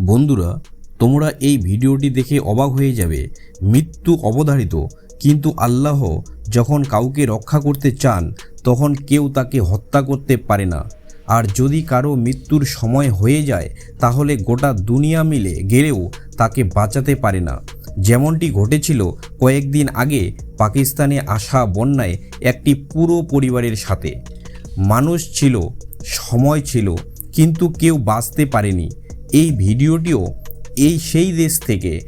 বন্ধুরা, তোমরা এই ভিডিওটি দেখে অবাক হয়ে যাবে। মৃত্যু অবধারিত, কিন্তু আল্লাহ যখন কাউকে রক্ষা করতে চান, তখন কেউ তাকে হত্যা করতে পারে না। আর যদি কারও মৃত্যুর সময় হয়ে যায়, তাহলে গোটা দুনিয়া মিলে গেলেও তাকে বাঁচাতে পারে না। যেমনটি ঘটেছিল কয়েকদিন আগে পাকিস্তানে আসা বন্যায় একটি পুরো পরিবারের সাথে। মানুষ ছিল, সময় ছিল, কিন্তু কেউ বাঁচতে পারেনি। এই ভিডিওটিও এই সেই দেশ থেকে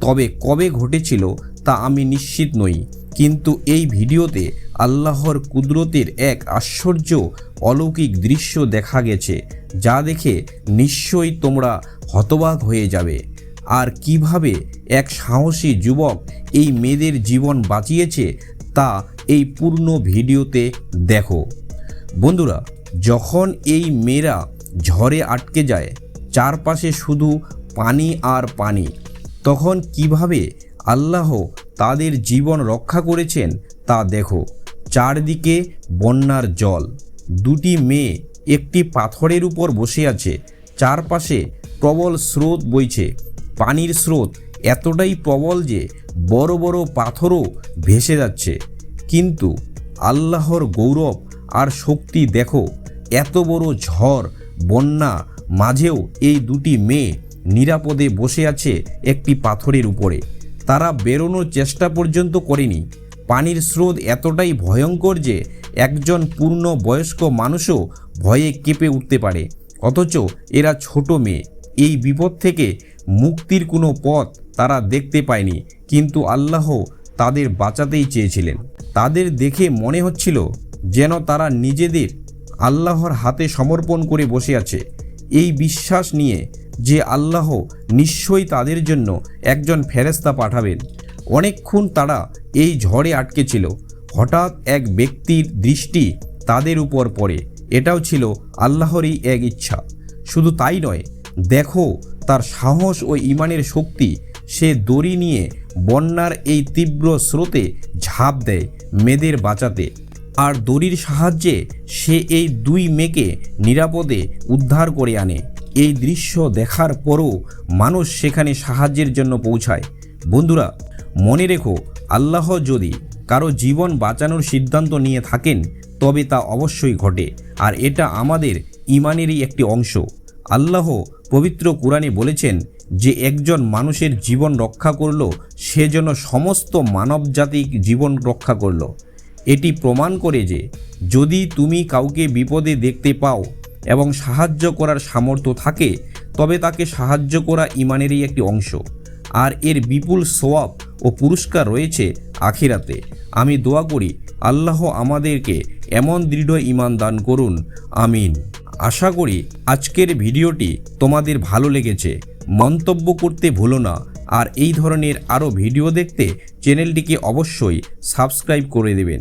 তবে কবে ঘটেছিল তা আমি নিশ্চিত নই। কিন্তু এই ভিডিওতে আল্লাহর কুদরতের এক আশ্চর্য অলৌকিক দৃশ্য দেখা গেছে, যা দেখে নিশ্চয়ই তোমরা হতবাক হয়ে যাবে। আর কীভাবে এক সাহসী যুবক এই মেয়েদের জীবন বাঁচিয়েছে তা এই পূর্ণ ভিডিওতে দেখো। বন্ধুরা, যখন এই মেয়েরা ঝড়ে আটকে যায় চারপাশে শুধু পানি আর পানি। তখন কীভাবে আল্লাহ তাদের জীবন রক্ষা করেছেন তা দেখো। চারদিকে বন্যার জল। দুটি মেয়ে একটি পাথরের উপর বসে আছে। চারপাশে প্রবল স্রোত বইছে। পানির স্রোত এতটাই প্রবল যে বড় বড় পাথরও ভেসে যাচ্ছে। কিন্তু আল্লাহর গৌরব আর শক্তি দেখো, এত বড় ঝড়, বন্যা মাঝেও এই দুটি মেয়ে নিরাপদে বসে আছে একটি পাথরের উপরে। তারা বেরোনোর চেষ্টা পর্যন্ত করেনি। পানির স্রোত এতটাই ভয়ঙ্কর যে একজন পূর্ণ বয়স্ক মানুষও ভয়ে কেঁপে উঠতে পারে। অথচ এরা ছোট মেয়ে। এই বিপদ থেকে মুক্তির কোনো পথ তারা দেখতে পায়নি, কিন্তু আল্লাহ তাদের বাঁচাতেই চেয়েছিলেন। তাদের দেখে মনে হচ্ছিল যেন তারা নিজেদের আল্লাহর হাতে সমর্পণ করে বসে আছে। এই বিশ্বাস নিয়ে যে আল্লাহ নিশ্চয়ই তাদের জন্য একজন ফেরেস্তা পাঠাবেন। অনেকক্ষণ তারা এই ঝড়ে আটকে ছিল। হঠাৎ এক ব্যক্তির দৃষ্টি তাদের উপর পড়ে। এটাও ছিল আল্লাহরই এক ইচ্ছা। শুধু তাই নয়, দেখো তার সাহস ও ইমানের শক্তি সে দড়ি নিয়ে বন্যার এই তীব্র স্রোতে ঝাঁপ দেয় মেয়েদের বাঁচাতে। আর দড়ির সাহায্যে সে এই দুই মেয়েকে নিরাপদে উদ্ধার করে আনে। এই দৃশ্য দেখার পরও মানুষ সেখানে সাহায্যের জন্য পৌঁছায়। বন্ধুরা, মনে রেখো, আল্লাহ যদি কারও জীবন বাঁচানোর সিদ্ধান্ত নিয়ে থাকেন, তবে তা অবশ্যই ঘটে, আর এটা আমাদের ইমানেরই একটি অংশ। আল্লাহ পবিত্র কোরআনে বলেছেন যে, একজন মানুষের জীবন রক্ষা করল, সে যেন সমস্ত মানবজাতিক জীবন রক্ষা করল। এটি প্রমাণ করে যে যদি তুমি কাউকে বিপদে দেখতে পাও এবং সাহায্য করার সামর্থ্য থাকে, তবে তাকে সাহায্য করা ইমানেরই একটি অংশ। আর এর বিপুল সোয়াব ও পুরস্কার রয়েছে আখিরাতে। আমি দোয়া করি, আল্লাহ আমাদেরকে এমন দৃঢ় ইমান দান করুন, আমিন। আশা করি, আজকের ভিডিওটি তোমাদের ভালো লেগেছে। মন্তব্য করতে ভুলো না। আর এই ধরনের আরও ভিডিও দেখতে চ্যানেলটিকে অবশ্যই সাবস্ক্রাইব করে দেবেন।